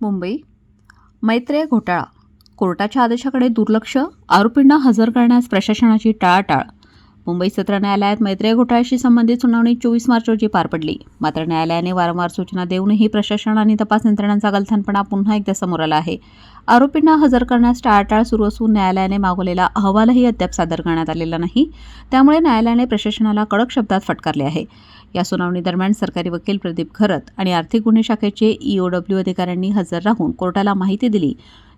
मुंबई. मैत्रेय घोटाळा. कोर्टाच्या आदेशाकडे दुर्लक्ष. आरोपींना हजर करण्यास प्रशासनाची टाळाटाळ. मुंबई सत्र न्यायालयात मैत्रेय घोटाळ्याशी संबंधित सुनावणी चोवीस मार्च रोजी पार पडली. मात्र न्यायालयाने वारंवार सूचना देऊनही प्रशासन आणि तपास यंत्रणांचा गलथानपणा पुन्हा एकदा समोर आला आहे. आरोपींना हजर करण्यास टाळाटाळ सुरू असून न्यायालयाने मागवलेला अहवालही अद्याप सादर करण्यात आलेला नाही. त्यामुळे न्यायालयाने प्रशासनाला कडक शब्दात फटकारले आहे. या सुनावणी दरम्यान सरकारी वकील प्रदीप खरत आणि आर्थिक गुन्हे शाखेचे ईओडब्ल्यू अधिकाऱ्यांनी हजर राहून कोर्टाला माहिती दिली.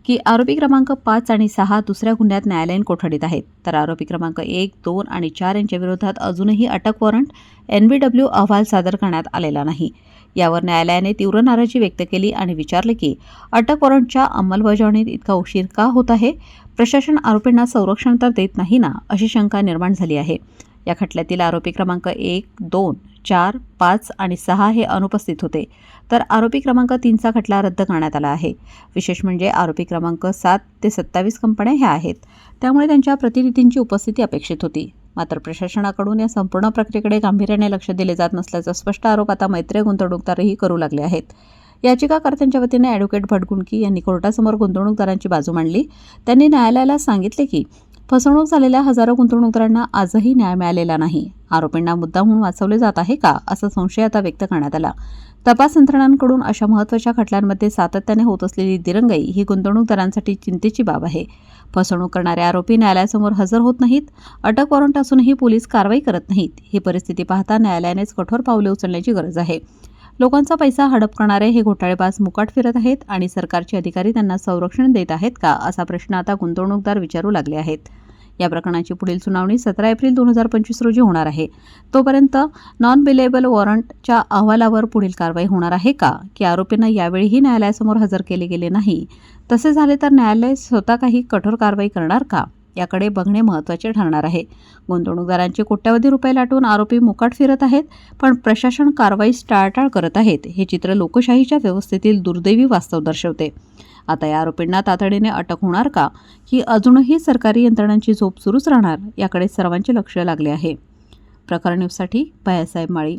की आरोपी क्रमांक पाच आणि सहा दुसऱ्या गुन्ह्यात न्यायालयीन कोठडीत आहेत. तर आरोपी क्रमांक एक दोन आणि चार यांच्या विरोधात अजूनही अटक वॉरंट एन बी डब्ल्यू अहवाल सादर करण्यात आलेला नाही. यावर न्यायालयाने तीव्र नाराजी व्यक्त केली आणि विचारले की अटक वॉरंटच्या अंमलबजावणीत इतका उशीर का होत आहे? प्रशासन आरोपींना संरक्षण तर देत नाही ना अशी शंका निर्माण झाली आहे. या खटल्यातील आरोपी क्रमांक एक दोन चार पाच आणि सहा हे अनुपस्थित होते. तर आरोपी क्रमांक तीनचा खटला रद्द करण्यात आला आहे. विशेष म्हणजे आरोपी क्रमांक सात ते सत्तावीस कंपन्या ह्या आहेत. त्यामुळे त्यांच्या प्रतिनिधींची उपस्थिती अपेक्षित होती. मात्र प्रशासनाकडून या संपूर्ण प्रक्रियेकडे गांभीर्याने लक्ष दिले जात नसल्याचा स्पष्ट आरोप आता मैत्रीय गुंतवणूकदारही करू लागले आहेत. याचिकाकर्त्यांच्या वतीने ॲडव्होकेट भटगुंडकी यांनी कोर्टासमोर गुंतवणूकदारांची बाजू मांडली. त्यांनी न्यायालयाला सांगितले की फसवणूक झालेल्या हजारो गुंतवणूकदारांना आजही न्याय मिळालेला नाही. आरोपींना मुद्दामहून वाचवले जात आहे का? असा संशय आता व्यक्त करण्यात आला. तपास यंत्रणांकडून अशा महत्त्वाच्या खटल्यांमध्ये सातत्याने होत असलेली दिरंगाई ही गुंतवणूकदारांसाठी चिंतेची बाब आहे. फसवणूक करणारे आरोपी न्यायालयासमोर हजर होत नाहीत. अटक वॉरंट असूनही पोलीस कारवाई करत नाहीत. ही परिस्थिती पाहता न्यायालयानेच कठोर पावले उचलण्याची गरज आहे. लोकांचा पैसा हडप करणारे हे घोटाळेबाज मुकाट फिरत आहेत आणि सरकारचे अधिकारी त्यांना संरक्षण देत आहेत का? असा प्रश्न आता गुंतवणूकदार विचारू लागले आहेत. या प्रकरणाची पुढील सुनावणी सतरा एप्रिल दोन हजार पंचवीस रोजी होणार आहे. तोपर्यंत नॉन बिलेबल वॉरंटच्या अहवालावर पुढील कारवाई होणार आहे का? की आरोपींना यावेळीही न्यायालयासमोर हजर केले गेले नाही? तसे झाले तर न्यायालय स्वतः काही कठोर कारवाई करणार का? याकडे बघणे महत्त्वाचे ठरणार आहे. गुंतवणूकदारांचे कोट्यवधी रुपये लाटून आरोपी मुकाट फिरत आहेत पण प्रशासन कारवाईस टाळाटाळ करत आहेत हे चित्र लोकशाहीच्या व्यवस्थेतील दुर्दैवी वास्तव दर्शवते. आता या आरोपींना तातडीने अटक होणार का? की अजूनही सरकारी यंत्रणांची झोप सुरूच राहणार? याकडे सर्वांचे लक्ष लागले आहे. प्रकरण न्यूजसाठी भयासाहेब माळी.